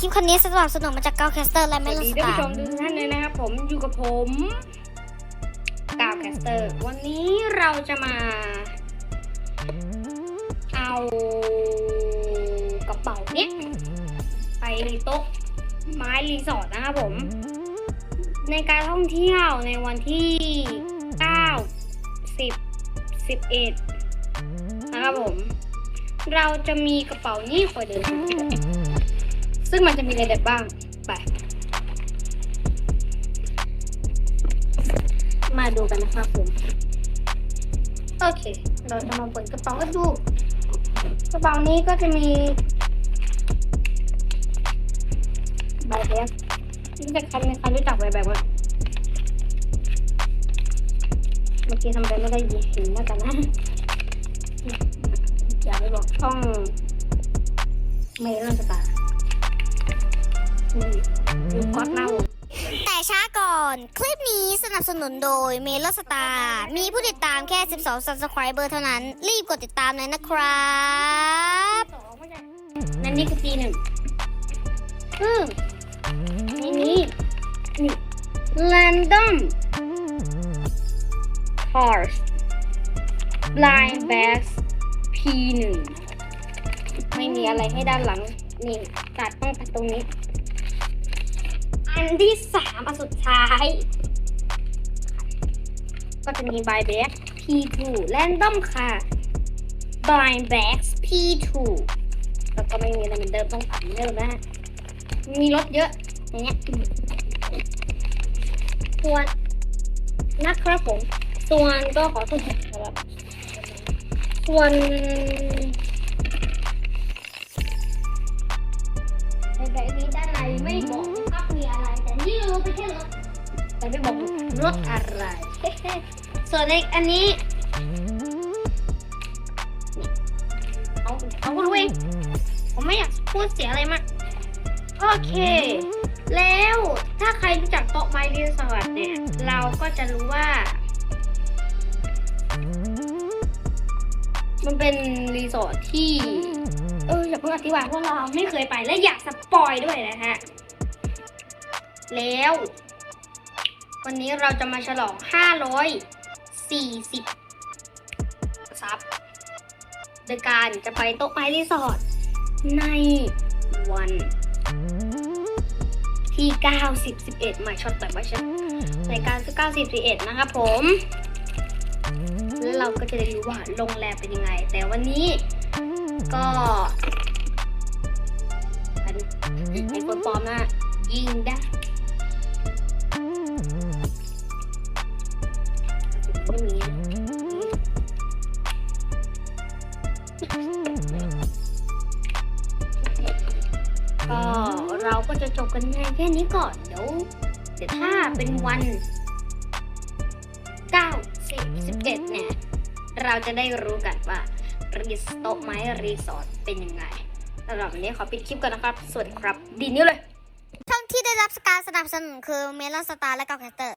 คลิปคันนี้สนับสนุนมาจากเกาแคสเตอร์และสเมวัสลดีสท่านตาผู้ชมทุกท่านเลยนะครับผมอยู่กับผมกาวแคสเตอร์ วันนี้เราจะมา เอากระเป๋าเนี้ยไปรีโต๊ะไม้รีสอร์ทนะครับผม ในการท่องเที่ยวในวันที่ 9 10 11 นะครับผม เราจะมีกระเป๋านี้คอยเดิน ซึ่งมันจะมีอะไรบ้างไป มาดูกันนะครับผม โอเค เราจะมาเปิดกระเป๋ากันดูกระเป๋านี้ก็จะมีใบแบกรู้จักใครมีใครรู้จักใบแบกไหมเมื่อกี้ทำไปไม่ได้ยินเห็นแล้วกันนะอย่าไปบอกช่องเมลอนสตาร์นี่ดู ก๊อตเน่าแต่ช้าก่อน คลิปนี้สนับสนุนโดยเมลสตาร์มีผู้ติดตามแค่ 12 subscriber เท่านั้น รีบกดติดตามเลยนะครับสองไม่ใช่นั่นนี่คือปีหนึ่งซึ่งในนี้นี่ random cars blind bags p หนึ่งไม่มีอะไรให้ด้านหลัง นี่ตัดต้องตัดตรงนี้ อันที่สามอันสุดท้าย ก็จะมี buy bag p2 random car blind bags p2 แล้วก็ไม่มีอะไรเหมือนเดิมต้องตัดเหมือนเดิมนะ มีรถเยอะอย่างเงี้ยส่วนนะครับผมส่วนก็ขอโทษนะครับส่วนในแบบนี้ด้านในไม่บอก ไปแค่รถแต่ไม่บอกรถอะไร ส่วนในอันนี้เอาเอาคุณรู้เองผมไม่อยากพูดเสียอะไรมาก โอเค แล้วถ้าใครรู้จักโต๊ะไม้รีสอร์ทเนี่ย เราก็จะรู้ว่า มันเป็นรีสอร์ทที่ เอออย่าเพิ่งอธิบายเพราะเราไม่เคยไปและอยากสปอยด้วยนะฮะ แล้ว วันนี้เราจะมาฉลอง 540 ซับโดยการจะไปโต๊ะไม้รีสอร์ทในวันที่ 90 11 มาช็อตแต่ว่าฉันในการที่90 11 นะครับผมแล้วเราก็จะได้รู้ว่าโรงแรมเป็นยังไง แต่วันนี้ก็เป็นไอ้คนปลอมนะยิงได้ ก็เราก็จะจบกันในแค่นี้ก่อนเดี๋ยวเดี๋ยวถ้าเป็นวัน9 10 11เนี่ย เราจะได้รู้กันว่ารีสโตไม้รีสอร์ทเป็นยังไงสำหรับวันนี้ขอปิดคลิปก่อนนะครับ สวัสดีครับ ดีนิ้วเลย ช่องที่ได้รับการสนับสนุนคือเมลอนสตาร์และกาแคสเตอร์